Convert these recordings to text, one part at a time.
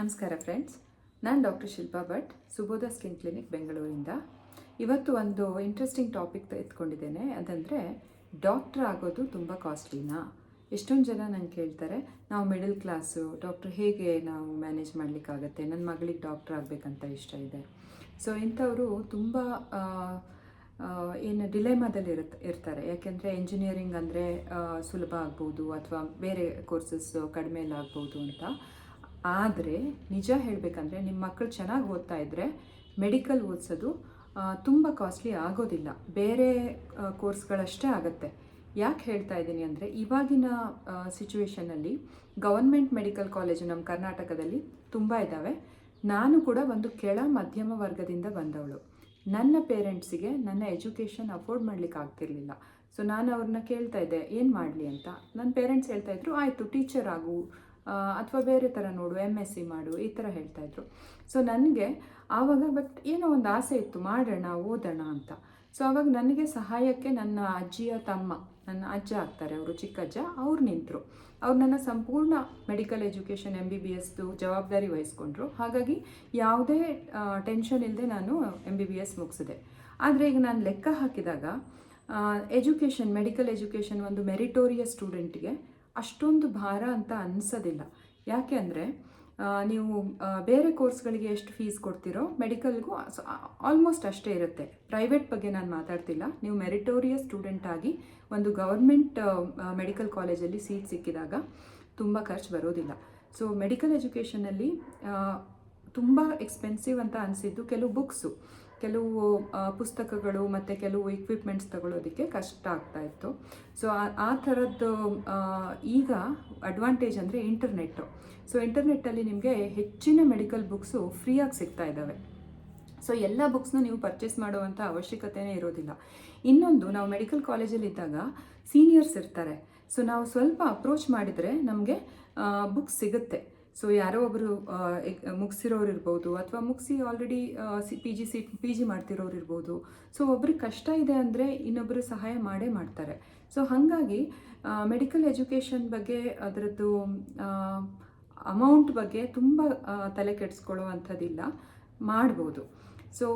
ನಮಸ್ಕಾರ ಫ್ರೆಂಡ್ಸ್ ನಾನು doctor Shilpa Bhat, Subodha skin clinic ಬೆಂಗಳೂರಿಂದ. ಇವತ್ತು ಒಂದು ಇಂಟ್ರೆಸ್ಟಿಂಗ್ ಟಾಪಿಕ್ ಎತ್ಕೊಂಡಿದ್ದೇನೆ ಅದಂದರೆ ಡಾಕ್ಟ್ರ್ ಆಗೋದು ತುಂಬ ಕಾಸ್ಟ್ಲಿನಾ ಎಷ್ಟೊಂದು ಜನ ನಂಗೆ ಕೇಳ್ತಾರೆ, ನಾವು ಮಿಡಲ್ ಕ್ಲಾಸು ಡಾಕ್ಟ್ರ್ ಹೇಗೆ ನಾವು ಮ್ಯಾನೇಜ್ ಮಾಡಲಿಕ್ಕಾಗತ್ತೆ? ನನ್ನ ಮಗಳಿಗೆ ಡಾಕ್ಟ್ರ್ ಆಗಬೇಕಂತ ಇಷ್ಟ ಇದೆ. ಸೊ ಇಂಥವರು ತುಂಬ ಏನು ಡಿಲೆಮಾದಲ್ಲಿ ಇರುತ್ತೆ ಇರ್ತಾರೆ. ಯಾಕೆಂದರೆ ಇಂಜಿನಿಯರಿಂಗ್ ಅಂದರೆ ಸುಲಭ ಆಗ್ಬೋದು, ಅಥವಾ ಬೇರೆ ಕೋರ್ಸಸ್ ಕಡಿಮೆಯಲ್ಲಾಗ್ಬೋದು ಅಂತ. ಆದರೆ ನಿಜ ಹೇಳಬೇಕಂದ್ರೆ ನಿಮ್ಮ ಮಕ್ಕಳು ಚೆನ್ನಾಗಿ ಓದ್ತಾ ಇದ್ದರೆ ಮೆಡಿಕಲ್ ಓದಿಸೋದು ತುಂಬ ಕಾಸ್ಟ್ಲಿ ಆಗೋದಿಲ್ಲ. ಬೇರೆ ಕೋರ್ಸ್ಗಳಷ್ಟೇ ಆಗುತ್ತೆ. ಯಾಕೆ ಹೇಳ್ತಾ ಇದ್ದೀನಿ ಅಂದರೆ ಇವಾಗಿನ ಸಿಚುವೇಷನಲ್ಲಿ ಗವರ್ಮೆಂಟ್ ಮೆಡಿಕಲ್ ಕಾಲೇಜು ನಮ್ಮ ಕರ್ನಾಟಕದಲ್ಲಿ ತುಂಬ ಇದ್ದಾವೆ ನಾನು ಕೂಡ ಒಂದು ಕೆಳ ಮಧ್ಯಮ ವರ್ಗದಿಂದ ಬಂದವಳು. ನನ್ನ ಪೇರೆಂಟ್ಸಿಗೆ ನನ್ನ ಎಜುಕೇಷನ್ ಅಫೋರ್ಡ್ ಮಾಡ್ಲಿಕ್ಕೆ ಆಗ್ತಿರ್ಲಿಲ್ಲ. ಸೊ, ನಾನು ಅವ್ರನ್ನ ಕೇಳ್ತಾ ಇದ್ದೆ, ಏನು ಮಾಡಲಿ ಅಂತ. ನನ್ನ ಪೇರೆಂಟ್ಸ್ ಹೇಳ್ತಾ ಇದ್ರು, ಆಯಿತು, ಟೀಚರ್ ಆಗು ಅಥವಾ ಬೇರೆ ಥರ ನೋಡು ಎಂ ಎಸ್ ಸಿ ಮಾಡು, ಈ ಥರ ಹೇಳ್ತಾಯಿದ್ರು ಸೊ ನನಗೆ ಆವಾಗ ಬಟ್ ಏನೋ ಒಂದು ಆಸೆ ಇತ್ತು, ಮಾಡೋಣ, ಓದೋಣ ಅಂತ. ಸೊ ಆವಾಗ ನನಗೆ ಸಹಾಯಕ್ಕೆ ನನ್ನ ಅಜ್ಜಿಯ ತಮ್ಮ, ನನ್ನ ಅಜ್ಜ ಆಗ್ತಾರೆ, ಅವರು ಚಿಕ್ಕಜ್ಜ ಅವ್ರು ನಿಂತರು. ಅವ್ರು ನನ್ನ ಸಂಪೂರ್ಣ medical education M B B ಎಸ್ದು ಜವಾಬ್ದಾರಿ ವಹಿಸ್ಕೊಂಡ್ರು. ಹಾಗಾಗಿ ಯಾವುದೇ ಟೆನ್ಷನ್ ಇಲ್ಲದೆ ನಾನು ಎಂ ಬಿ ಬಿ ಎಸ್ ಮುಗಿಸಿದೆ. ಆದರೆ ಈಗ ನಾನು ಲೆಕ್ಕ ಹಾಕಿದಾಗ ಎಜುಕೇಷನ್ ಮೆಡಿಕಲ್ ಎಜುಕೇಷನ್ ಒಂದು ಮೆರಿಟೋರಿಯಸ್ ಸ್ಟೂಡೆಂಟ್ಗೆ ಅಷ್ಟೊಂದು ಭಾರ ಅಂತ ಅನಿಸೋದಿಲ್ಲ. ಯಾಕೆ ಅಂದರೆ ನೀವು ಬೇರೆ ಕೋರ್ಸ್ಗಳಿಗೆ ಎಷ್ಟು ಫೀಸ್ ಕೊಡ್ತೀರೋ ಮೆಡಿಕಲ್ಗೂ ಆಲ್ಮೋಸ್ಟ್ ಅಷ್ಟೇ ಇರುತ್ತೆ. ಪ್ರೈವೇಟ್ ಬಗ್ಗೆ ನಾನು ಮಾತಾಡ್ತಿಲ್ಲ. ನೀವು ಮೆರಿಟೋರಿಯಸ್ ಸ್ಟೂಡೆಂಟ್ ಆಗಿ ಒಂದು ಗೌರ್ಮೆಂಟ್ ಮೆಡಿಕಲ್ ಕಾಲೇಜಲ್ಲಿ ಸೀಟ್ ಸಿಕ್ಕಿದಾಗ ತುಂಬ ಖರ್ಚು ಬರೋದಿಲ್ಲ. ಸೊ, ಮೆಡಿಕಲ್ ಎಜುಕೇಷನಲ್ಲಿ ತುಂಬ ಎಕ್ಸ್ಪೆನ್ಸಿವ್ ಅಂತ ಅನಿಸಿದ್ದು ಕೆಲವು ಬುಕ್ಸು. ಕೆಲವು ಪುಸ್ತಕಗಳು ಮತ್ತು ಕೆಲವು ಇಕ್ವಿಪ್ಮೆಂಟ್ಸ್ ತಗೊಳ್ಳೋದಕ್ಕೆ ಕಷ್ಟ ಆಗ್ತಾ ಇತ್ತು. ಸೊ ಆ ಥರದ್ದು ಈಗ ಅಡ್ವಾಂಟೇಜ್ ಅಂದರೆ ಇಂಟರ್ನೆಟ್ಟು ಸೊ ಇಂಟರ್ನೆಟ್ಟಲ್ಲಿ ನಿಮಗೆ ಹೆಚ್ಚಿನ ಮೆಡಿಕಲ್ ಬುಕ್ಸು ಫ್ರೀಯಾಗಿ ಸಿಗ್ತಾ ಇದ್ದಾವೆ. ಸೊ ಎಲ್ಲ ಬುಕ್ಸ್ನ ನೀವು ಪರ್ಚೇಸ್ ಮಾಡುವಂಥ ಅವಶ್ಯಕತೆಯೇ ಇರೋದಿಲ್ಲ. ಇನ್ನೊಂದು, ನಾವು ಮೆಡಿಕಲ್ ಕಾಲೇಜಲ್ಲಿ ಇದ್ದಾಗ ಸೀನಿಯರ್ಸ್ ಇರ್ತಾರೆ. ಸೊ ನಾವು ಸ್ವಲ್ಪ ಅಪ್ರೋಚ್ ಮಾಡಿದರೆ ನಮಗೆ ಬುಕ್ಸ್ ಸಿಗುತ್ತೆ. ಸೊ ಯಾರೋ ಒಬ್ಬರು ಮುಗಿಸಿರೋರು ಇರ್ಬೋದು ಅಥವಾ ಮುಗಿಸಿ already C P G C P G ಮಾಡ್ತಿರೋರು ಇರ್ಬೋದು. ಸೊ ಒಬ್ರಿಗೆ ಕಷ್ಟ ಇದೆ ಅಂದರೆ ಇನ್ನೊಬ್ಬರು ಸಹಾಯ ಮಾಡೇ ಮಾಡ್ತಾರೆ. ಸೊ ಹಾಗಾಗಿ ಮೆಡಿಕಲ್ ಎಜುಕೇಷನ್ ಬಗ್ಗೆ ಅದರದ್ದು ಅಮೌಂಟ್ ಬಗ್ಗೆ ತುಂಬ ತಲೆ ತಲೆ ಕೆಡಿಸ್ಕೊಳ್ಳುವಂಥದ್ದಿಲ್ಲ ಮಾಡ್ಬೋದು. ಸೊ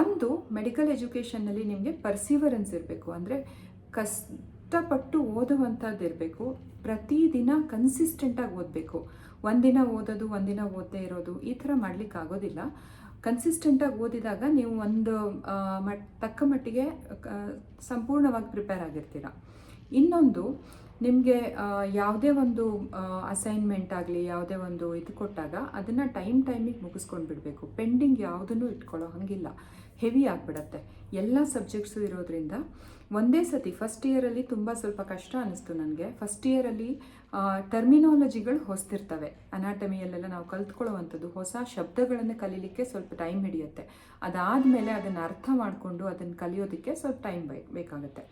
ಒಂದು ಮೆಡಿಕಲ್ ಎಜುಕೇಷನ್ನಲ್ಲಿ ನಿಮಗೆ ಪರ್ಸಿವರೆನ್ಸ್ ಇರಬೇಕು. ಅಂದರೆ ಕಷ್ಟಪಟ್ಟು ಓದುವಂಥದ್ದು ಇರಬೇಕು ಪ್ರತಿದಿನ ಕನ್ಸಿಸ್ಟೆಂಟಾಗಿ ಓದಬೇಕು. ಒಂದಿನ ಓದೋದು, ಒಂದಿನ ಓದದೇ ಇರೋದು, ಈ ಥರ ಮಾಡ್ಲಿಕ್ಕೆ ಆಗೋದಿಲ್ಲ ಕನ್ಸಿಸ್ಟೆಂಟಾಗಿ ಓದಿದಾಗ ನೀವು ಒಂದು ಮಟ್, ತಕ್ಕ ಮಟ್ಟಿಗೆ ಸಂಪೂರ್ಣವಾಗಿ ಪ್ರಿಪೇರ್ ಆಗಿರ್ತೀರ. ಇನ್ನೊಂದು, ನಿಮಗೆ ಯಾವುದೇ ಒಂದು ಅಸೈನ್ಮೆಂಟ್ ಆಗಲಿ, ಯಾವುದೇ ಒಂದು ಇದು ಕೊಟ್ಟಾಗ ಅದನ್ನು ಟೈಮ್ ಟೈಮಿಗೆ ಮುಗಿಸ್ಕೊಂಡು ಬಿಡಬೇಕು ಪೆಂಡಿಂಗ್ ಯಾವುದನ್ನು ಇಟ್ಕೊಳ್ಳೋ ಹಾಗಿಲ್ಲ. ಹೆವಿ ಆಗಿಬಿಡತ್ತೆ. ಎಲ್ಲ ಸಬ್ಜೆಕ್ಟ್ಸು ಇರೋದ್ರಿಂದ ಒಂದೇ ಸತಿ ಫಸ್ಟ್ ಇಯರಲ್ಲಿ ತುಂಬ ಸ್ವಲ್ಪ ಕಷ್ಟ ಅನ್ನಿಸ್ತು ನನಗೆ. ಫಸ್ಟ್ ಇಯರಲ್ಲಿ ಟರ್ಮಿನಾಲಜಿಗಳು ಹೊಸ್ತಿರ್ತವೆ. ಅನಾಟಮಿಯಲ್ಲೆಲ್ಲ ನಾವು ಕಲ್ತ್ಕೊಳ್ಳುವಂಥದ್ದು ಹೊಸ ಶಬ್ದಗಳನ್ನು ಕಲೀಲಿಕ್ಕೆ ಸ್ವಲ್ಪ ಟೈಮ್ ಹಿಡಿಯುತ್ತೆ. ಅದಾದಮೇಲೆ ಅದನ್ನು ಅರ್ಥ ಮಾಡಿಕೊಂಡು ಅದನ್ನು ಕಲಿಯೋದಕ್ಕೆ ಸ್ವಲ್ಪ ಟೈಮ್ ಬೇಕಾಗುತ್ತೆ.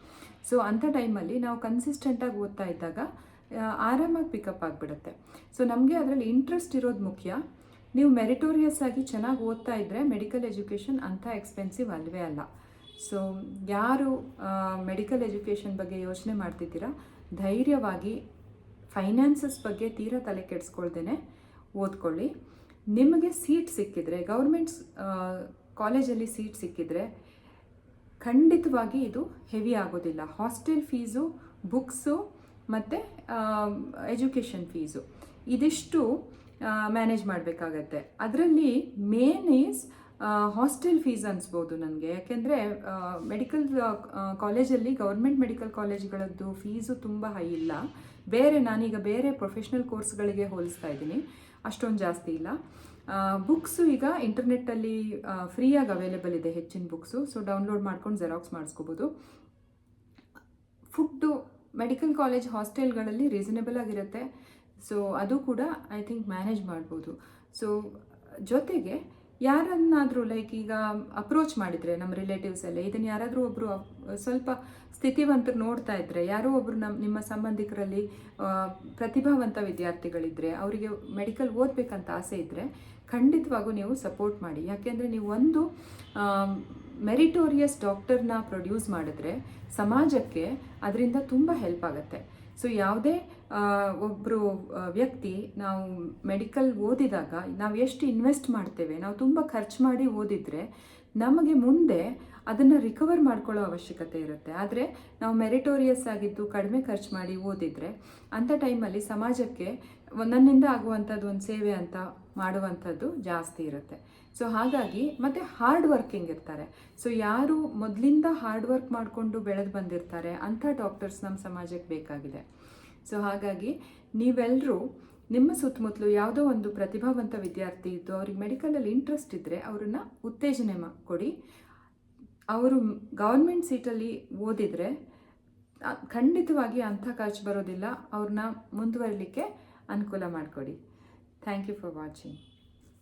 ಸೊ ಅಂಥ ಟೈಮಲ್ಲಿ ನಾವು ಕನ್ಸಿಸ್ಟೆಂಟಾಗಿ ಓದ್ತಾ ಇದ್ದಾಗ ಆರಾಮಾಗಿ ಪಿಕಪ್ ಆಗಿಬಿಡುತ್ತೆ. ಸೊ ನಮಗೆ ಅದರಲ್ಲಿ ಇಂಟ್ರೆಸ್ಟ್ ಇರೋದು ಮುಖ್ಯ. ನೀವು ಮೆರಿಟೋರಿಯಸ್ ಆಗಿ ಚೆನ್ನಾಗಿ ಓದ್ತಾ ಇದ್ದರೆ ಮೆಡಿಕಲ್ ಎಜುಕೇಷನ್ ಅಂಥ ಎಕ್ಸ್ಪೆನ್ಸಿವ್ ಅಲ್ವೇ ಅಲ್ಲ. ಸೊ ಯಾರು ಮೆಡಿಕಲ್ ಎಜುಕೇಷನ್ ಬಗ್ಗೆ ಯೋಚನೆ ಮಾಡ್ತಿದ್ದೀರಾ? ಧೈರ್ಯವಾಗಿ ಫೈನಾನ್ಸಸ್ ಬಗ್ಗೆ ತೀರಾ ತಲೆ ಕೆಡಿಸ್ಕೊಳ್ದೇ ಓದ್ಕೊಳ್ಳಿ. ನಿಮಗೆ ಸೀಟ್ ಸಿಕ್ಕಿದ್ರೆ ಗೌರ್ಮೆಂಟ್ಸ್ ಕಾಲೇಜಲ್ಲಿ ಸೀಟ್ ಸಿಕ್ಕಿದ್ರೆ ಖಂಡಿತವಾಗಿ ಇದು ಹೆವಿ ಆಗೋದಿಲ್ಲ. ಹಾಸ್ಟೆಲ್ ಫೀಸು ಬುಕ್ಸು ಮತ್ತು ಎಜುಕೇಷನ್ ಫೀಸು ಇದಿಷ್ಟು ಮ್ಯಾನೇಜ್ ಮಾಡಬೇಕಾಗತ್ತೆ. ಅದರಲ್ಲಿ ಮೇನ್ ಈಸ್ ಹಾಸ್ಟೆಲ್ ಫೀಸ್ ಅನಿಸ್ಬೋದು ನನಗೆ. ಯಾಕೆಂದರೆ ಮೆಡಿಕಲ್ ಕಾಲೇಜಲ್ಲಿ ಗೌರ್ಮೆಂಟ್ ಮೆಡಿಕಲ್ ಕಾಲೇಜ್ಗಳದ್ದು ಫೀಸು ತುಂಬ ಹೈ ಇಲ್ಲ. ಬೇರೆ, ನಾನೀಗ ಬೇರೆ ಪ್ರೊಫೆಷ್ನಲ್ ಕೋರ್ಸ್ಗಳಿಗೆ ಹೋಲಿಸ್ತಾ ಇದ್ದೀನಿ. ಅಷ್ಟೊಂದು ಜಾಸ್ತಿ ಇಲ್ಲ. ಬುಕ್ಸು ಈಗ ಇಂಟರ್ನೆಟ್ಟಲ್ಲಿ ಫ್ರೀಯಾಗಿ ಅವೈಲೇಬಲ್ ಇದೆ ಹೆಚ್ಚಿನ ಬುಕ್ಸು ಸೊ ಡೌನ್ಲೋಡ್ ಮಾಡ್ಕೊಂಡು ಜೆರಾಕ್ಸ್ ಮಾಡಿಸ್ಕೋಬೋದು. ಫುಡ್ಡು ಮೆಡಿಕಲ್ ಕಾಲೇಜ್ ಹಾಸ್ಟೆಲ್ಗಳಲ್ಲಿ ರೀಸನೇಬಲ್ ಆಗಿರುತ್ತೆ. ಸೊ ಅದು ಕೂಡ ಐ ಥಿಂಕ್ ಮ್ಯಾನೇಜ್ ಮಾಡ್ಬೋದು. ಸೊ ಜೊತೆಗೆ ಯಾರನ್ನಾದರೂ ಲೈಕ್ ಈಗ ಅಪ್ರೋಚ್ ಮಾಡಿದರೆ ನಮ್ಮ ರಿಲೇಟಿವ್ಸ್ ಎಲ್ಲ ಇದನ್ನು ಯಾರಾದರೂ ಒಬ್ಬರು ಸ್ವಲ್ಪ ಸ್ಥಿತಿವಂತರು ನೋಡ್ತಾ ಇದ್ದರೆ ಯಾರೋ ಒಬ್ಬರು ನಮ್ಮ ನಿಮ್ಮ ಸಂಬಂಧಿಕರಲ್ಲಿ ಪ್ರತಿಭಾವಂತ ವಿದ್ಯಾರ್ಥಿಗಳಿದ್ದರೆ ಅವರಿಗೆ ಮೆಡಿಕಲ್ ಓದಬೇಕಂತ ಆಸೆ ಇದ್ದರೆ ಖಂಡಿತವಾಗೂ ನೀವು ಸಪೋರ್ಟ್ ಮಾಡಿ. ಯಾಕೆಂದರೆ ನೀವು ಒಂದು ಮೆರಿಟೋರಿಯಸ್ ಡಾಕ್ಟರ್ನ ಪ್ರೊಡ್ಯೂಸ್ ಮಾಡಿದ್ರೆ ಸಮಾಜಕ್ಕೆ ಅದರಿಂದ ತುಂಬ ಹೆಲ್ಪ್ ಆಗುತ್ತೆ. ಸೊ ಯಾವುದೇ ಒಬ್ಬರು ವ್ಯಕ್ತಿ ನಾವು ಮೆಡಿಕಲ್ ಓದಿದಾಗ ನಾವು ಎಷ್ಟು ಇನ್ವೆಸ್ಟ್ ಮಾಡ್ತೇವೆ, ನಾವು ತುಂಬ ಖರ್ಚು ಮಾಡಿ ಓದಿದರೆ ನಮಗೆ ಮುಂದೆ ಅದನ್ನು ರಿಕವರ್ ಮಾಡ್ಕೊಳ್ಳೋ ಅವಶ್ಯಕತೆ ಇರುತ್ತೆ. ಆದರೆ ನಾವು ಮೆರಿಟೋರಿಯಸ್ ಆಗಿದ್ದು ಕಡಿಮೆ ಖರ್ಚು ಮಾಡಿ ಓದಿದರೆ ಅಂಥ ಟೈಮಲ್ಲಿ ಸಮಾಜಕ್ಕೆ ನನ್ನಿಂದ ಆಗುವಂಥದ್ದು ಒಂದು ಸೇವೆ ಅಂತ ಮಾಡುವಂಥದ್ದು ಜಾಸ್ತಿ ಇರುತ್ತೆ. ಸೊ ಹಾಗಾಗಿ ಮತ್ತು ಹಾರ್ಡ್ ವರ್ಕಿಂಗ್ ಇರ್ತಾರೆ. ಸೊ ಯಾರು ಮೊದಲಿಂದ ಹಾರ್ಡ್ ವರ್ಕ್ ಮಾಡಿಕೊಂಡು ಬೆಳೆದು ಬಂದಿರ್ತಾರೆ ಅಂಥ ಡಾಕ್ಟರ್ಸ್ ನಮ್ಮ ಸಮಾಜಕ್ಕೆ ಬೇಕಾಗಿದೆ. ಸೊ ಹಾಗಾಗಿ ನೀವೆಲ್ಲರೂ ನಿಮ್ಮ ಸುತ್ತಮುತ್ತಲು ಯಾವುದೋ ಒಂದು ಪ್ರತಿಭಾವಂತ ವಿದ್ಯಾರ್ಥಿ ಇದ್ದು ಅವ್ರಿಗೆ ಮೆಡಿಕಲಲ್ಲಿ ಇಂಟ್ರೆಸ್ಟ್ ಇದ್ದರೆ ಅವ್ರನ್ನ ಉತ್ತೇಜನೆ ಕೊಡಿ. ಅವರು ಗೌರ್ಮೆಂಟ್ ಸೀಟಲ್ಲಿ ಓದಿದರೆ ಖಂಡಿತವಾಗಿ ಅಂಥ ಖರ್ಚು ಬರೋದಿಲ್ಲ. ಅವ್ರನ್ನ ಮುಂದುವರಲಿಕ್ಕೆ ಅನುಕೂಲ ಮಾಡಿಕೊಡಿ. Thank you for watching